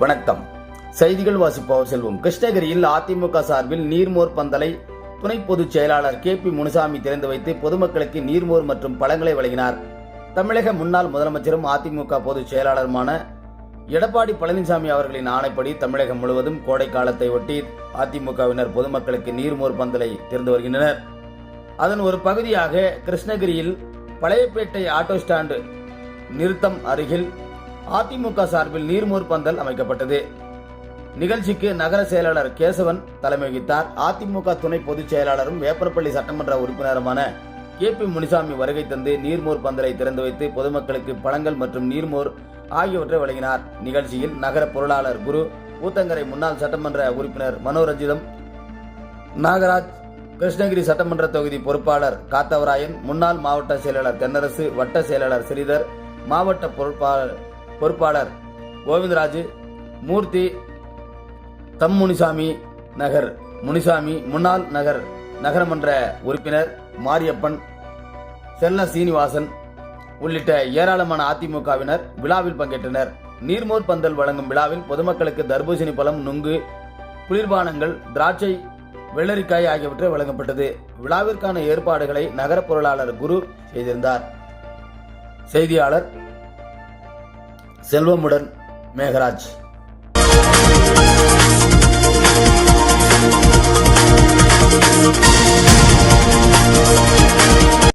வணக்கம். செய்திகள் வாசிப்பவர் செல்வம். கிருஷ்ணகிரியில் அதிமுக சார்பில் நீர்மோர் பந்தலை துணை பொதுச் செயலாளர் கே பி முனுசாமி திறந்து வைத்து பொதுமக்களுக்கு நீர்மோர் மற்றும் பழங்களை வழங்கினார். தமிழக முன்னாள் முதலமைச்சரும் அதிமுக பொதுச் செயலாளருமான எடப்பாடி பழனிசாமி அவர்களின் ஆணைப்படி தமிழகம் முழுவதும் கோடை காலத்தை ஒட்டி அதிமுகவினர் பொதுமக்களுக்கு நீர்மோர் பந்தலை திறந்து வருகின்றனர். அதன் ஒரு பகுதியாக கிருஷ்ணகிரியில் பழையப்பேட்டை ஆட்டோ ஸ்டாண்டு நிறுத்தம் அருகில் அதிமுக சார்பில் நீர்மோர் பந்தல் அமைக்கப்பட்டது. நிகழ்ச்சிக்கு நகர செயலாளர் கேசவன் தலைமை வகித்தார். அதிமுக துணை பொதுச் செயலாளரும் வேப்பரப்பள்ளி சட்டமன்ற உறுப்பினருமான கே பி முனிசாமி வருகை தந்து நீர்மோர் பந்தலை திறந்து வைத்து பொதுமக்களுக்கு பழங்கள் மற்றும் நீர்மோர் ஆகியவற்றை வழங்கினார். நிகழ்ச்சியில் நகர பொருளாளர் குரு ஊத்தங்கரை முன்னாள் சட்டமன்ற உறுப்பினர் மனோரஞ்சிதம் நாகராஜ் கிருஷ்ணகிரி சட்டமன்ற தொகுதி பொறுப்பாளர் காத்தவராயன் முன்னாள் மாவட்ட செயலாளர் தென்னரசு வட்ட செயலாளர் ஸ்ரீதர் மாவட்ட பொறுப்பாளர் பொறுப்பாளர் கோவிந்தராஜு மூர்த்தி தம் முனிசாமி நகர் முனிசாமி முன்னாள் நகர் நகரமன்ற உறுப்பினர் மாரியப்பன் செல்ல சீனிவாசன் உள்ளிட்ட ஏராளமான அதிமுகவினர் விழாவில் பங்கேற்றனர். நீர்மோர் பந்தல் வழங்கும் விழாவில் பொதுமக்களுக்கு தர்பூசணி பழம் நுங்கு குளிர்பானங்கள் திராட்சை வெள்ளரிக்காய் ஆகியவற்றை வழங்கப்பட்டது. விழாவிற்கான ஏற்பாடுகளை நகர பொருளாளர் குரு செய்திருந்தார். செய்தியாளர் செல்வமுடன் மேகராஜ்.